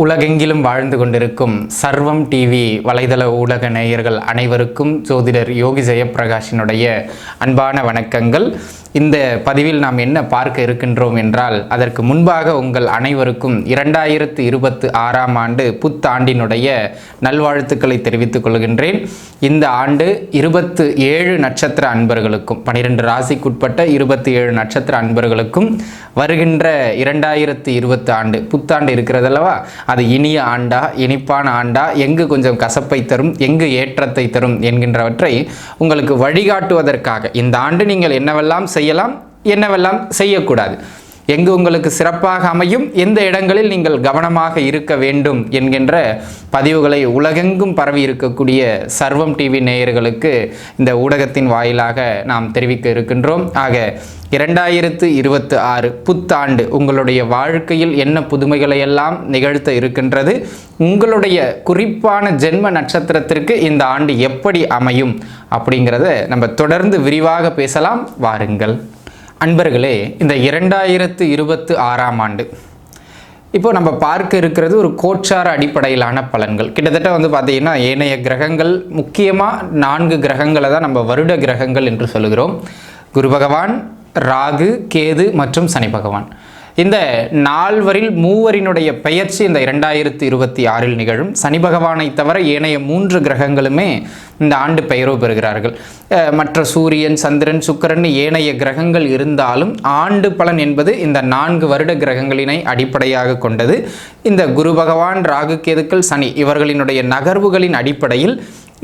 உலகெங்கிலும் வாழ்ந்து கொண்டிருக்கும் சர்வம் டிவி வலைதள ஊடக நேயர்கள் அனைவருக்கும் ஜோதிடர் யோகி ஜெயப்பிரகாஷினுடைய அன்பான வணக்கங்கள். இந்த பதிவில் நாம் என்ன பார்க்க இருக்கின்றோம் என்றால் அதற்கு முன்பாக உங்கள் அனைவருக்கும் இரண்டாயிரத்து இருபத்து ஆறாம் ஆண்டு புத்தாண்டினுடைய நல்வாழ்த்துக்களை தெரிவித்துக் கொள்கின்றேன். இந்த ஆண்டு இருபத்து ஏழு நட்சத்திர அன்பர்களுக்கும் பனிரெண்டு ராசிக்குட்பட்ட இருபத்தி ஏழு நட்சத்திர அன்பர்களுக்கும் வருகின்ற இரண்டாயிரத்து இருபத்து ஆண்டு புத்தாண்டு இருக்கிறதல்லவா? அது இனிய ஆண்டா இனிப்பான ஆண்டா எங்கு கொஞ்சம் கசப்பை தரும் எங்கு ஏற்றத்தை தரும் என்கின்றவற்றை உங்களுக்கு வழிகாட்டுவதற்காக இந்த ஆண்டு நீங்கள் என்னவெல்லாம் செய்யலாம் என்னவெல்லாம் செய்யக்கூடாது? எங்கு உங்களுக்கு சிறப்பாக அமையும் எந்த இடங்களில் நீங்கள் கவனமாக இருக்க வேண்டும் என்கின்ற பதிவுகளை உலகெங்கும் பரவி இருக்கக்கூடிய சர்வம் டிவி நேயர்களுக்கு இந்த ஊடகத்தின் வாயிலாக நாம் தெரிவிக்க இருக்கின்றோம். ஆக இரண்டாயிரத்து இருபத்து ஆறு புத்தாண்டு உங்களுடைய வாழ்க்கையில் என்ன புதுமைகளை எல்லாம் நிகழ்த்த இருக்கின்றது உங்களுடைய குறிப்பான ஜென்ம நட்சத்திரத்திற்கு இந்த ஆண்டு எப்படி அமையும் அப்படிங்கிறத நம்ம தொடர்ந்து விரிவாக பேசலாம். வாருங்கள். அன்பர்களே இந்த இரண்டாயிரத்து இருபத்து ஆறாம் ஆண்டு. இப்போ நம்ம பார்க்க இருக்கிறது ஒரு கோச்சார அடிப்படையிலான பலன்கள். கிட்டத்தட்ட வந்து பார்த்தீங்கன்னா ஏனைய கிரகங்கள் முக்கியமாக நான்கு கிரகங்களை தான் நம்ம வருட கிரகங்கள் என்று சொல்லுகிறோம். குரு பகவான் ராகு கேது மற்றும் சனி பகவான். இந்த நால்வரில் மூவரினுடைய பெயர்ச்சி இந்த இரண்டாயிரத்தி இருபத்தி ஆறில் நிகழும். சனி பகவானை தவிர ஏனைய மூன்று கிரகங்களுமே இந்த ஆண்டு பெயரோ பெறுகிறார்கள். மற்ற சூரியன் சந்திரன் சுக்கிரன் ஏனைய கிரகங்கள் இருந்தாலும் ஆண்டு பலன் என்பது இந்த நான்கு வருட கிரகங்களினை அடிப்படையாக கொண்டது. இந்த குரு பகவான் ராகு கேதுக்கள் சனி இவர்களினுடைய நகர்வுகளின் அடிப்படையில்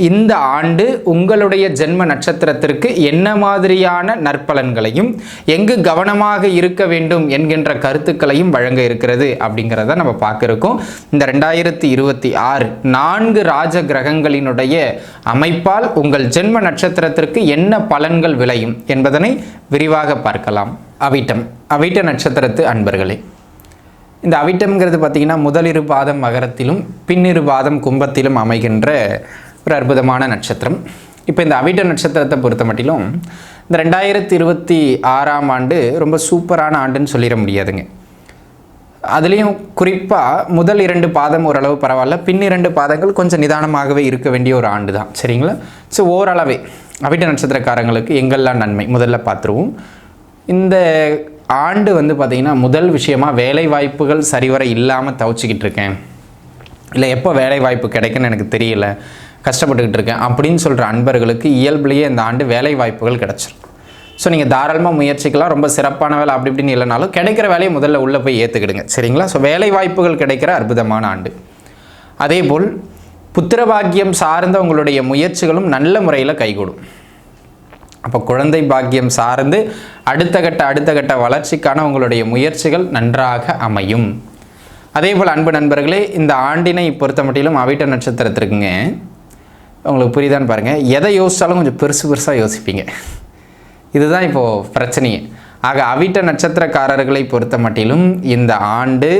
இந்த ஆண்டு உங்களுடைய ஜென்ம நட்சத்திரத்திற்கு என்ன மாதிரியான நற்பலன்களையும் எங்கு கவனமாக இருக்க வேண்டும் என்கின்ற கருத்துக்களையும் வழங்க இருக்கிறது அப்படிங்கிறத நம்ம பார்க்க இருக்கோம் இந்த ரெண்டாயிரத்தி இருபத்தி ஆறு நான்கு ராஜ கிரகங்களினுடைய அமைப்பால் உங்கள் ஜென்ம நட்சத்திரத்திற்கு என்ன பலன்கள் விளையும் என்பதனை விரிவாக பார்க்கலாம். அவிட்டம் அவிட்ட நட்சத்திரத்து அன்பர்களே. இந்த அவிட்டம்ங்கிறது பார்த்திங்கன்னா முதலிரு பாதம் மகரத்திலும் பின்னிரு பாதம் கும்பத்திலும் அமைகின்ற ஒரு அற்புதமான நட்சத்திரம். இப்போ இந்த அவிட்ட நட்சத்திரத்தை பொறுத்த மட்டிலும் இந்த ரெண்டாயிரத்தி இருபத்தி ஆறாம் ஆண்டு ரொம்ப சூப்பரான ஆண்டுன்னு சொல்லிட முடியாதுங்க. அதுலேயும் குறிப்பாக முதல் இரண்டு பாதம் ஓரளவு பரவாயில்ல பின் இரண்டு பாதங்கள் கொஞ்சம் நிதானமாகவே இருக்க வேண்டிய ஒரு ஆண்டு தான் சரிங்களா? ஸோ ஓரளவே அவிட்ட நட்சத்திரக்காரங்களுக்கு எங்கெல்லாம் நன்மை? முதல்ல பார்த்துருவோம். இந்த ஆண்டு வந்து பார்த்திங்கன்னா முதல் விஷயமா வேலை வாய்ப்புகள் சரிவர இல்லாமல் தவிச்சிக்கிட்டு இருக்கேன். இல்லை எப்போ வேலை வாய்ப்பு கிடைக்குன்னு எனக்கு தெரியல. கஷ்டப்பட்டுக்கிட்டு இருக்கேன் அப்படின்னு சொல்கிற அன்பர்களுக்கு இயல்புலேயே இந்த ஆண்டு வேலை வாய்ப்புகள் கிடச்சிரும். ஸோ நீங்கள் தாராளமாக முயற்சிக்கலாம். ரொம்ப சிறப்பான வேலை அப்படி இப்படின்னு இல்லைனாலும் கிடைக்கிற வேலையை முதல்ல உள்ளே போய் ஏற்றுக்கிடுங்க சரிங்களா? ஸோ வேலை வாய்ப்புகள் கிடைக்கிற அற்புதமான ஆண்டு. அதேபோல் புத்திரபாக்கியம் சார்ந்த உங்களுடைய முயற்சிகளும் நல்ல முறையில் கைகூடும். அப்போ குழந்தை பாக்கியம் சார்ந்து அடுத்த கட்ட அடுத்த கட்ட வளர்ச்சிக்கான உங்களுடைய முயற்சிகள் நன்றாக அமையும். அதே போல் அன்பு நண்பர்களே இந்த ஆண்டினை பொறுத்த மட்டிலும் அவிட்ட நட்சத்திரத்திற்குங்க. உங்களுக்கு புரியுதான்னு பாருங்கள் எதை யோசித்தாலும் கொஞ்சம் பெருசு பெருசாக யோசிப்பீங்க. இதுதான் இப்போது பிரச்சனையே. ஆக அவிட்ட நட்சத்திரக்காரர்களை பொறுத்த மட்டிலும் இந்த ஆண்டு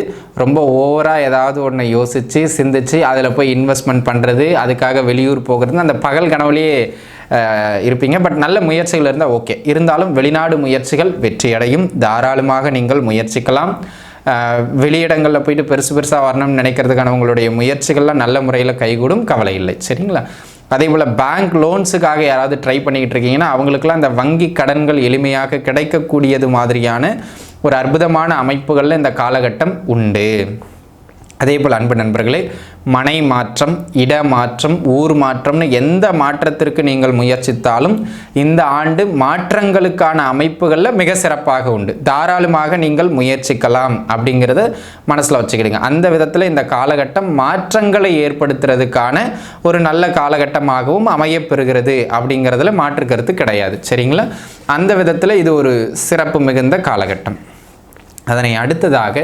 ரொம்ப ஓவராக ஏதாவது ஒன்று யோசித்து சிந்திச்சு அதில் போய் இன்வெஸ்ட்மெண்ட் பண்ணுறது அதுக்காக வெளியூர் போகிறது அந்த பகல் கனவுலேயே இருப்பீங்க. பட் நல்ல முயற்சிகள் இருந்தால் ஓகே. இருந்தாலும் வெளிநாடு முயற்சிகள் வெற்றியடையும். தாராளமாக நீங்கள் முயற்சிக்கலாம். வெளியிடங்களில் போயிட்டு பெருசு பெருசாக வரணும்னு நினைக்கிறதுக்கான உங்களுடைய முயற்சிகள்லாம் நல்ல முறையில் கைகூடும் கவலை இல்லை. சரிங்களா? அதே போல் பேங்க் லோன்ஸுக்காக யாராவது ட்ரை பண்ணிக்கிட்டு இருக்கீங்கன்னா அவங்களுக்குலாம் இந்த வங்கி கடன்கள் எளிமையாக கிடைக்கக்கூடியது மாதிரியான ஒரு அற்புதமான அமைப்புகளில் இந்த காலகட்டம் உண்டு. அதே போல் அன்பு நண்பர்களே மனை மாற்றம் இட மாற்றம் ஊர் மாற்றம்னு எந்த மாற்றத்திற்கு நீங்கள் முயற்சித்தாலும் இந்த ஆண்டு மாற்றங்களுக்கான அமைப்புகளில் மிக சிறப்பாக உண்டு. தாராளமாக நீங்கள் முயற்சிக்கலாம் அப்படிங்கிறத மனசில் வச்சுக்கிடுங்க. அந்த விதத்தில் இந்த காலகட்டம் மாற்றங்களை ஏற்படுத்துறதுக்கான ஒரு நல்ல காலகட்டமாகவும் அமையப்பெறுகிறது அப்படிங்கிறதுல மாற்று கருத்து கிடையாது. சரிங்களா? அந்த விதத்தில் இது ஒரு சிறப்பு மிகுந்த காலகட்டம். அதனை அடுத்ததாக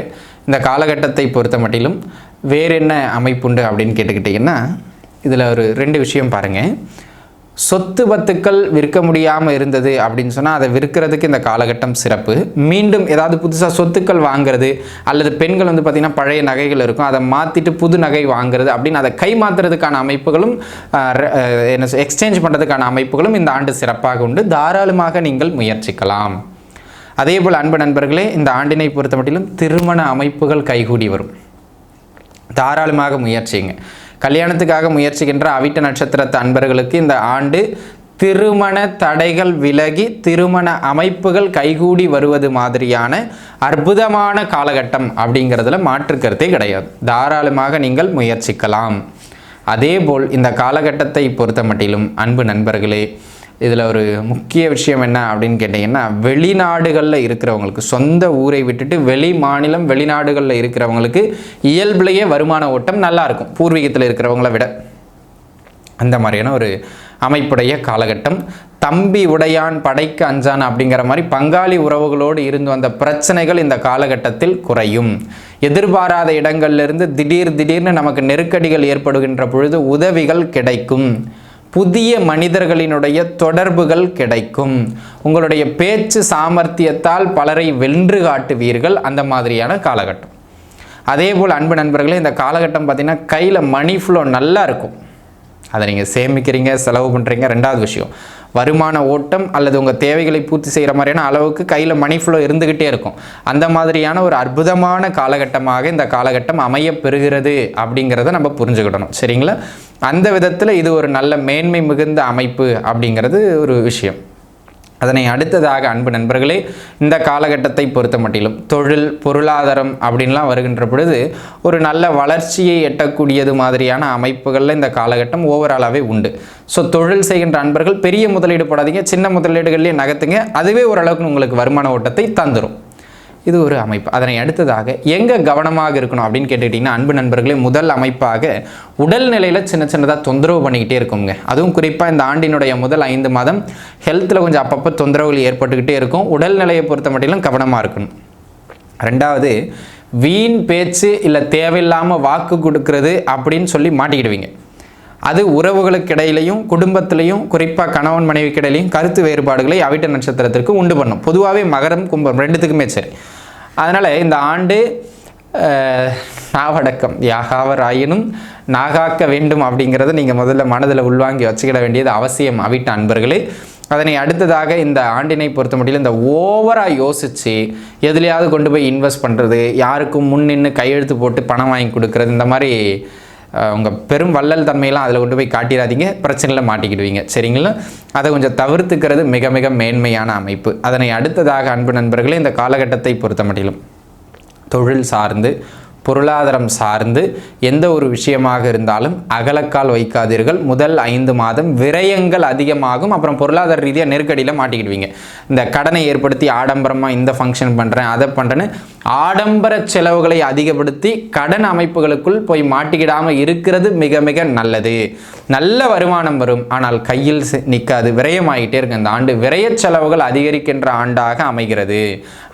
இந்த காலகட்டத்தை பொறுத்த மட்டிலும் வேறு என்ன அமைப்புண்டு அப்படின்னு கேட்டுக்கிட்டிங்கன்னா இதில் ஒரு ரெண்டு விஷயம் பாருங்கள் சொத்து பத்துக்கள் விற்க முடியாமல் இருந்தது அப்படின்னு சொன்னால் அதை விற்கிறதுக்கு இந்த காலகட்டம் சிறப்பு. மீண்டும் ஏதாவது புதுசாக சொத்துக்கள் வாங்குறது அல்லது பெண்கள் வந்து பார்த்திங்கன்னா பழைய நகைகள் இருக்கும் அதை மாற்றிட்டு புது நகை வாங்குறது அப்படின்னு அதை கை மாற்றுறதுக்கான அமைப்புகளும் என்ன எக்ஸ்சேஞ்ச் பண்ணுறதுக்கான அமைப்புகளும் இந்த ஆண்டு சிறப்பாக உண்டு. தாராளமாக நீங்கள் முயற்சிக்கலாம். அதேபோல் அன்பு நண்பர்களே இந்த ஆண்டினை பொறுத்த மட்டிலும் திருமண அமைப்புகள் கைகூடி வரும். தாராளமாக முயற்சிங்க கல்யாணத்துக்காக முயற்சிக்கின்ற அவிட்ட நட்சத்திரத்து அன்பர்களுக்கு இந்த ஆண்டு திருமண தடைகள் விலகி திருமண அமைப்புகள் கைகூடி வருவது மாதிரியான அற்புதமான காலகட்டம் அப்படிங்கிறதுல மாற்று கருத்தே கிடையாது. தாராளமாக நீங்கள் முயற்சிக்கலாம். அதேபோல் இந்த காலகட்டத்தை பொறுத்த மட்டிலும் அன்பு நண்பர்களே இதில் ஒரு முக்கிய விஷயம் என்ன அப்படின்னு கேட்டிங்கன்னா வெளிநாடுகளில் இருக்கிறவங்களுக்கு சொந்த ஊரை விட்டுட்டு வெளி மாநிலம் வெளிநாடுகளில் இருக்கிறவங்களுக்கு இயல்புலேயே வருமான ஓட்டம் நல்லாயிருக்கும். பூர்வீகத்தில் இருக்கிறவங்கள விட. அந்த மாதிரியான ஒரு அமைப்புடைய காலகட்டம். தம்பி உடையான் படைக்கு அஞ்சான் அப்படிங்கிற மாதிரி பங்காளி உறவுகளோடு இருந்து வந்த பிரச்சனைகள் இந்த காலகட்டத்தில் குறையும். எதிர்பாராத இடங்கள்லேருந்து திடீர் திடீர்னு நமக்கு நெருக்கடிகள் ஏற்படுகின்ற பொழுது உதவிகள் கிடைக்கும். புதிய மனிதர்களினுடைய தொடர்புகள் கிடைக்கும். உங்களுடைய பேச்சு சாமர்த்தியத்தால் பலரை வென்று காட்டுவீர்கள். அந்த மாதிரியான காலகட்டம். அதே போல் அன்பு நண்பர்களே இந்த காலகட்டம் பார்த்திங்கன்னா கையில் மணி ஃப்ளோ நல்லா இருக்கும். அதை நீங்கள் சேமிக்கிறீங்க செலவு பண்ணுறீங்க ரெண்டாவது விஷயம் வருமான ஓட்டம் அல்லது உங்கள் தேவைகளை பூர்த்தி செய்கிற மாதிரியான அளவுக்கு கையில் மணி ஃப்ளோ இருந்துக்கிட்டே இருக்கும். அந்த மாதிரியான ஒரு அற்புதமான காலகட்டமாக இந்த காலகட்டம் அமைய பெறுகிறது அப்படிங்கிறத நம்ம புரிஞ்சுக்கிடணும். சரிங்களா? அந்த விதத்தில் இது ஒரு நல்ல மேன்மை மிகுந்த அமைப்பு அப்படிங்கிறது ஒரு விஷயம். அதனை அடுத்ததாக அன்பு நண்பர்களே இந்த காலகட்டத்தை பொறுத்த மட்டிலும் தொழில் பொருளாதாரம் அப்படின்லாம் வருகின்ற பொழுது ஒரு நல்ல வளர்ச்சியை எட்டக்கூடியது மாதிரியான அமைப்புகளில் இந்த காலகட்டம் ஓவராலாகவே உண்டு. ஸோ தொழில் செய்கின்ற அன்பர்கள் பெரிய முதலீடு போடாதீங்க சின்ன முதலீடுகள்லேயே நகர்த்துங்க அதுவே ஓரளவுக்கு உங்களுக்கு வருமான ஓட்டத்தை தந்துடும் இது ஒரு அமைப்பு. அதனை அடுத்ததாக எங்கே கவனமாக இருக்கணும் அப்படின்னு கேட்டுக்கிட்டிங்கன்னா அன்பு நண்பர்களே முதல் அமைப்பாக உடல் நிலையில் சின்ன சின்னதாக தொந்தரவு பண்ணிக்கிட்டே இருக்குங்க. அதுவும் குறிப்பாக இந்த ஆண்டினுடைய முதல் ஐந்து மாதம் ஹெல்த்தில் கொஞ்சம் அப்பப்போ தொந்தரவுகள் ஏற்பட்டுக்கிட்டே இருக்கும். உடல் நிலையை பொறுத்த மட்டிலும் கவனமாக இருக்கணும். ரெண்டாவது வீண் பேச்சு இல்லை தேவையில்லாமல் வாக்கு கொடுக்கறது அப்படின்னு சொல்லி மாட்டிக்கிடுவீங்க. அது உறவுகளுக்கு இடையிலையும் குடும்பத்திலையும் குறிப்பாக கணவன் மனைவிக்கு இடையிலையும் கருத்து வேறுபாடுகளை அவிட்ட நட்சத்திரத்திற்கு உண்டு பண்ணும். பொதுவாகவே மகரம் கும்பம் ரெண்டுத்துக்குமே சரி. அதனால் இந்த ஆண்டு நாவடக்கம் யாகாவர் ஆயினும் நாகாக்க வேண்டும் அப்படிங்கிறத நீங்கள் முதல்ல மனதில் உள்வாங்கி வச்சுக்கிட வேண்டியது அவசியம் அவிட்ட அன்பர்களே. அதனை அடுத்ததாக இந்த ஆண்டினை பொறுத்த முடியல இந்த ஓவராக யோசித்து எதுலையாவது கொண்டு போய் இன்வெஸ்ட் பண்ணுறது யாருக்கும் முன் நின்று கையெழுத்து போட்டு பணம் வாங்கி கொடுக்குறது இந்த மாதிரி உங்கள் பெரும் வள்ளல் தன்மையெல்லாம் அதில் கொண்டு போய் காட்டிடாதீங்க பிரச்சனையில் மாட்டிக்கிடுவீங்க. சரிங்களா? அதை கொஞ்சம் தவிர்த்துக்கிறது மிக மிக மேன்மையான அமைப்பு. அதனை அடுத்ததாக அன்பு நண்பர்களே இந்த காலகட்டத்தை பொறுத்த மட்டிலும் தொழில் சார்ந்து பொருளாதாரம் சார்ந்து எந்த ஒரு விஷயமாக இருந்தாலும் அகலக்கால் வைக்காதீர்கள். முதல் ஐந்து மாதம் விரயங்கள் அதிகமாகும். அப்புறம் பொருளாதார ரீதியாக நெருக்கடியில் மாட்டிக்கிடுவீங்க. இந்த கடனை ஏற்படுத்தி ஆடம்பரமாக இந்த ஃபங்க்ஷன் பண்ணுறேன் அதை பண்ணுறேன்னு ஆடம்பர செலவுகளை அதிகப்படுத்தி கடன் அமைப்புகளுக்குள் போய் மாட்டிக்கிடாமல் இருக்கிறது மிக மிக நல்லது. நல்ல வருமானம் வரும். ஆனால் கையில் நிற்காது விரயமாகிட்டே இருக்கு. இந்த ஆண்டு விரய செலவுகள் அதிகரிக்கின்ற ஆண்டாக அமைகிறது.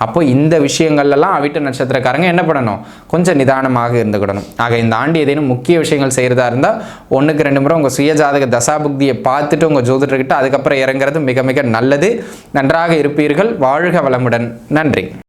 அப்போ இந்த விஷயங்கள்லாம் அவிட்ட நட்சத்திரக்காரங்க என்ன பண்ணணும்? கொஞ்சம் நிதானமாக இருந்துக்கிடணும் ஆக இந்த ஆண்டு ஏதேனும் முக்கிய விஷயங்கள் செய்கிறதா இருந்தால் ஒன்றுக்கு ரெண்டு முறை உங்கள் சுயஜாதக தசாபுக்தியை பார்த்துட்டு உங்கள் ஜோதிடர்கிட்ட அதுக்கப்புறம் இறங்குறது மிக மிக நல்லது. நன்றாக இருப்பீர்கள். வாழ்க வளமுடன். நன்றி.